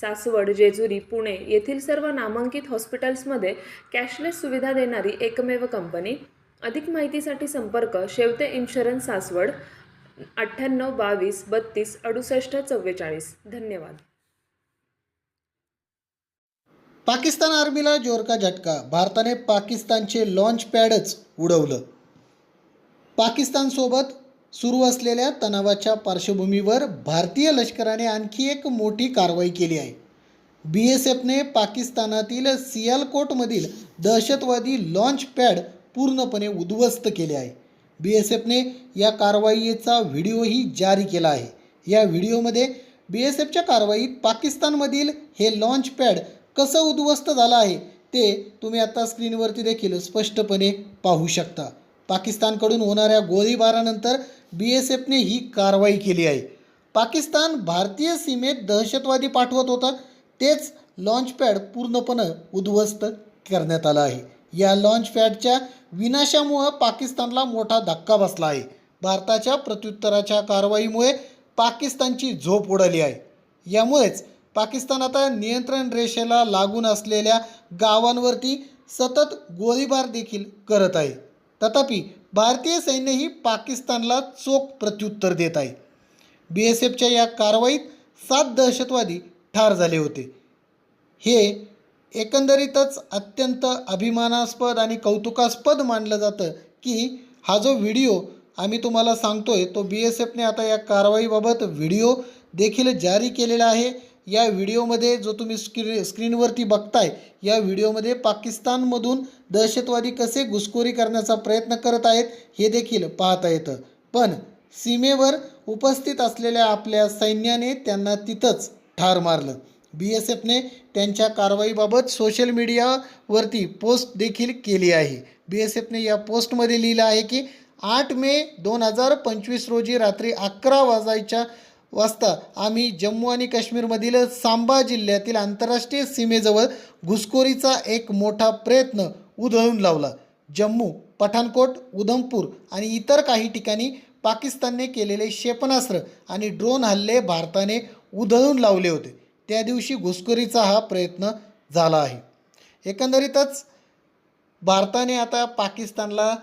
सासवड जेजुरी पुणे येथील सर्व नामांकित हॉस्पिटल्समध्ये कॅशलेस सुविधा देणारी एकमेव कंपनी. अधिक माहितीसाठी संपर्क शेवते इन्शुरन्स सासवड अठ्ठ्याण्णव बावीस बत्तीस अडुसष्ट चव्वेचाळीस. धन्यवाद. पाकिस्तान आर्मीला जोरका झटका. भारताने पाकिस्तानचे लॉन्च पॅडच उडवलं. पाकिस्तानसोबत सुरू असलेल्या तणावाच्या पार्श्वभूमीवर भारतीय लष्कराने आणखी एक मोठी कारवाई केली आहे. बी एस एफने पाकिस्तानातील सियालकोटमधील दहशतवादी लॉन्च पॅड पूर्णपणे उद्ध्वस्त केले आहे. बी एस एफने या कारवाईचा व्हिडिओही जारी केला आहे. या व्हिडिओमध्ये बी एस एफच्या कारवाईत पाकिस्तानमधील हे लॉन्च पॅड कसं उद्ध्वस्त झालं आहे ते तुम्ही आता स्क्रीनवरती देखील स्पष्टपणे पाहू शकता. पाकिस्तानकडून होणाऱ्या गोळीबारानंतर बी एस एफने ही कारवाई केली आहे. पाकिस्तान भारतीय सीमेत दहशतवादी पाठवत होता तेच लॉन्चपॅड पूर्णपणे उद्ध्वस्त करण्यात आलं आहे. या लॉन्चपॅडच्या विनाशामुळं पाकिस्तानला मोठा धक्का बसला आहे. भारताच्या प्रत्युत्तराच्या कारवाईमुळे पाकिस्तानची झोप उडाली आहे. यामुळेच पाकिस्तान आता नियंत्रण रेषेला लागून असलेल्या गावांवरती सतत गोळीबार देखील करत आहे. तथापि भारतीय सैन्यही पाकिस्तानला चोख प्रत्युत्तर देत आहे. बी एस एफच्या या कारवाईत सात दहशतवादी ठार झाले होते. हे एकंदरीतच अत्यंत अभिमानास्पद आणि कौतुकास्पद मानलं जातं की हा जो व्हिडिओ आम्ही तुम्हाला सांगतोय तो बी एस एफने आता या कारवाईबाबत व्हिडिओ देखील जारी केलेला आहे. या व्हिडिओमध्ये जो तुम्ही स्क्री स्क्रीनवरती बघताय या व्हिडिओमध्ये पाकिस्तानमधून दहशतवादी कसे घुसखोरी करण्याचा प्रयत्न करत आहेत हे देखील पाहता येतं. पण सीमेवर उपस्थित असलेल्या आपल्या सैन्याने त्यांना तिथंच ठार मारलं. बी एस एफने त्यांच्या कारवाईबाबत सोशल मीडियावरती पोस्ट देखील केली आहे. बी एस एफने या पोस्टमध्ये लिहिलं आहे की आठ मे दोन हजार पंचवीस रोजी रात्री अकरा वाजायच्या वाजता आम्ही जम्मू आणि काश्मीरमधील सांबा जिल्ह्यातील आंतरराष्ट्रीय सीमेजवळ घुसखोरीचा एक मोठा प्रयत्न उधळून लावला. जम्मू पठाणकोट उधमपूर आणि इतर काही ठिकाणी पाकिस्तानने केलेले क्षेपणास्त्र आणि ड्रोन हल्ले भारताने उधळून लावले होते. त्या दिवशी घुसखोरीचा हा प्रयत्न झाला आहे. एकंदरीतच भारताने आता पाकिस्तानला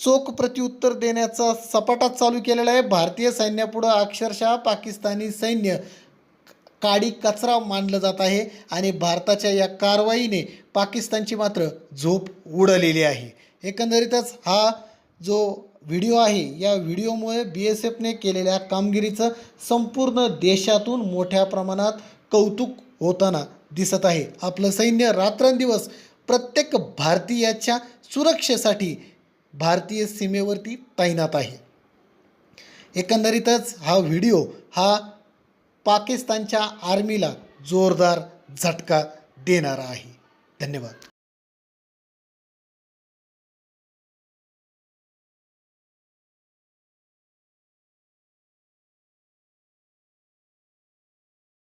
चोख प्रत्युत्तर देण्याचा सपाटा चालू केलेला आहे. भारतीय सैन्यापुढं अक्षरशः पाकिस्तानी सैन्य काडी कचरा मानलं जात आहे आणि भारताच्या या कारवाईने पाकिस्तानची मात्र झोप उडलेली आहे. एकंदरीतच हा जो व्हिडिओ आहे या व्हिडिओमुळे बी एस एफने केलेल्या कामगिरीचं संपूर्ण देशातून मोठ्या प्रमाणात कौतुक होताना दिसत आहे. आपलं सैन्य रात्रंदिवस प्रत्येक भारतीयाच्या सुरक्षेसाठी भारतीय सीमेवरती तैनात आहे. एकंदरीतच हा व्हिडिओ हा पाकिस्तानच्या आर्मीला जोरदार झटका देणारा आहे. धन्यवाद.